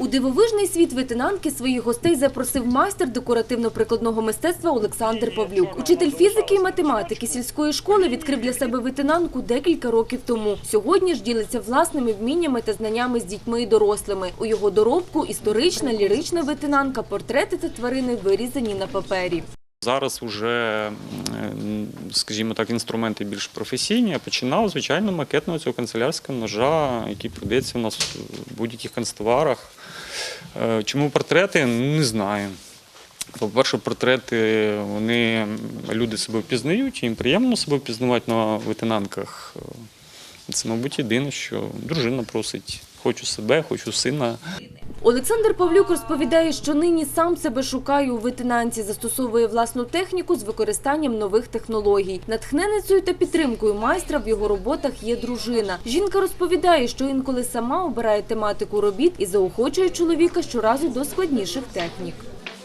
У дивовижний світ ветенанки своїх гостей запросив майстер декоративно-прикладного мистецтва Олександр Павлюк. Учитель фізики і математики сільської школи відкрив для себе ветенанку декілька років тому. Сьогодні ж ділиться власними вміннями та знаннями з дітьми і дорослими. У його доробку історична, лірична ветенанка, портрети та тварини вирізані на папері. Зараз вже, скажімо так, інструменти більш професійні. Я починав, звичайно, макетного цього канцелярського ножа, який продається у нас в будь-яких канцтоварах. Е, Чому портрети? Не знаю. По-перше, портрети, вони люди себе впізнають, їм приємно себе впізнавати на ветенанках. Е, Це, мабуть, єдине, що дружина просить: хочу себе, хочу сина. Олександр Павлюк розповідає, що нині сам себе шукає у витинанці, застосовує власну техніку з використанням нових технологій. Натхненницею та підтримкою майстра в його роботах є дружина. Жінка розповідає, що інколи сама обирає тематику робіт і заохочує чоловіка щоразу до складніших технік.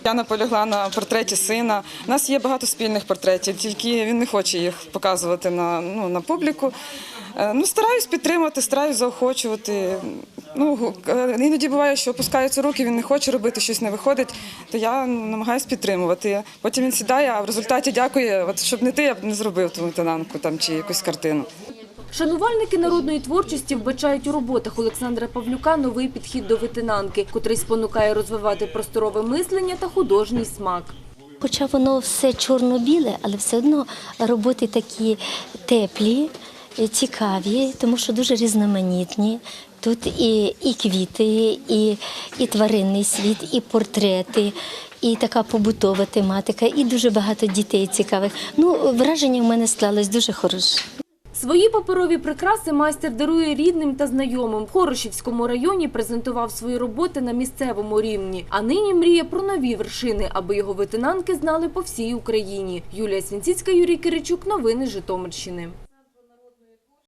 Я наполягла на портреті сина. У нас є багато спільних портретів, тільки він не хоче їх показувати на, ну, на публіку. Е, Ну, стараюсь підтримувати, стараюсь заохочувати. Ну, е, іноді буває, що опускаються руки, він не хоче робити, щось не виходить, то я намагаюся підтримувати. Потім він сідає, а в результаті дякує, от, щоб не ти, я б не зробив ту лейтенантку там, чи якусь картину. Шанувальники народної творчості вбачають у роботах Олександра Павлюка новий підхід до ветенанки, котрий спонукає розвивати просторове мислення та художній смак. Хоча воно все чорно-біле, але все одно роботи такі теплі, цікаві, тому що дуже різноманітні. Тут і, і квіти, і, і тваринний світ, і портрети, і така побутова тематика, і дуже багато дітей цікавих. Ну, враження в мене склалось дуже хороше. Свої паперові прикраси майстер дарує рідним та знайомим. В Хорошівському районі презентував свої роботи на місцевому рівні. А нині мріє про нові вершини, аби його витинанки знали по всій Україні. Юлія Свінціцька, Юрій Киричук. Новини Житомирщини.